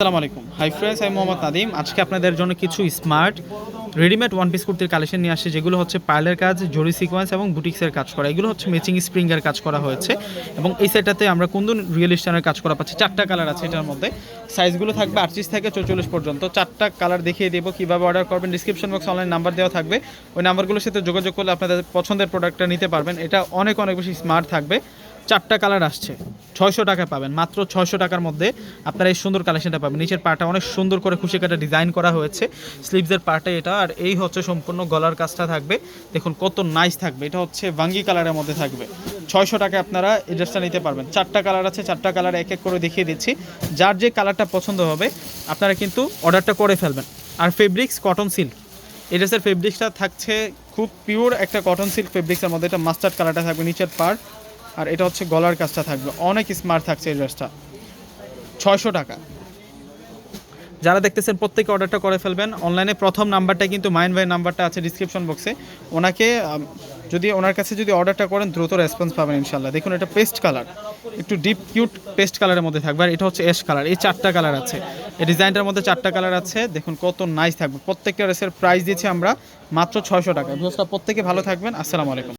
আসসালামু আলাইকুম। Hi friends আমি মোহাম্মদ নাদিম আজকে আপনাদের জন্য কিছু স্মার্ট রেডিমেড ওয়ান পিস কুর্তির কালেকশন নিয়ে আসছে, যেগুলো হচ্ছে পার্লের কাজ জরি সিকোয়েন্স এবং বুটিক্সের কাজ করা। এগুলো হচ্ছে ম্যাচিং স্প্রিংয়ের কাজ করা হয়েছে এবং এই সেটটাতে আমরা কুন্দন রিয়েল স্টানের কাজ করা পাচ্ছি। চারটা কালার আছে এটার মধ্যে। সাইজগুলো থাকবে আটত্রিশ থেকে চৌচল্লিশ পর্যন্ত। চারটা কালার দেখিয়ে দেবো কীভাবে অর্ডার করবেন। ডিসক্রিপশন বক্স অনলাইন নাম্বার দেওয়া থাকবে। ওই নাম্বারগুলোর সাথে যোগাযোগ করলে আপনাদের পছন্দের প্রোডাক্টটা নিতে পারবেন। এটা অনেক অনেক বেশি স্মার্ট থাকবে। চারটা কালার আসছে। ছয়শো টাকায় পাবেন। মাত্র ছয়শো টাকার মধ্যে আপনারা এই সুন্দর কালেকশনটা পাবেন। নিচের পাটা অনেক সুন্দর করে খুশি কাটা ডিজাইন করা হয়েছে। স্লিভসের পার্টে এটা আর এই হচ্ছে সম্পূর্ণ গলার কাজটা থাকবে। দেখুন কত নাইস থাকবে। এটা হচ্ছে ভাঙ্গি কালারের মধ্যে থাকবে। ছয়শো টাকায় আপনারা এই ড্রেসটা নিতে পারবেন। চারটা কালার আছে, চারটা কালার এক এক করে দেখিয়ে দিচ্ছি। যার যে কালারটা পছন্দ হবে, আপনারা কিন্তু অর্ডারটা করে ফেলবেন। আর ফেব্রিক্স কটন সিল্ক এই ড্রেসের ফেব্রিক্সটা থাকছে খুব পিওর একটা কটন সিল্ক ফেব্রিক্সের মধ্যে। এটা মাস্টার্ড কালারটা থাকবে নিচের পার্ট আর এটা হচ্ছে গলার কাজটা থাকবে। অনেক স্মার্ট থাকছে এই ড্রেসটা ছয়শো টাকা। যারা দেখতেছেন প্রত্যেকে অর্ডারটা করে ফেলবেন। অনলাইনে প্রথম নাম্বারটা কিন্তু মাইন ভাই নাম্বারটা আছে ডিসক্রিপশন বক্সে ওনাকে যদি ওনার কাছে যদি অর্ডারটা করেন, দ্রুত রেসপন্স পাবেন ইনশাল্লাহ দেখুন, এটা পেস্ট কালার একটু ডিপ কিউট পেস্ট কালারের মধ্যে থাকবে। আর এটা হচ্ছে অ্যাশ কালার এই চারটা কালার আছে। এই ডিজাইনটার মধ্যে চারটা কালার আছে। দেখুন, কত নাইস থাকবে। প্রত্যেকটা ড্রেসের প্রাইস দিয়েছি আমরা মাত্র ছয়শো টাকা। ভিউসটা প্রত্যেকে ভালো থাকবেন। আসসালামু আলাইকুম।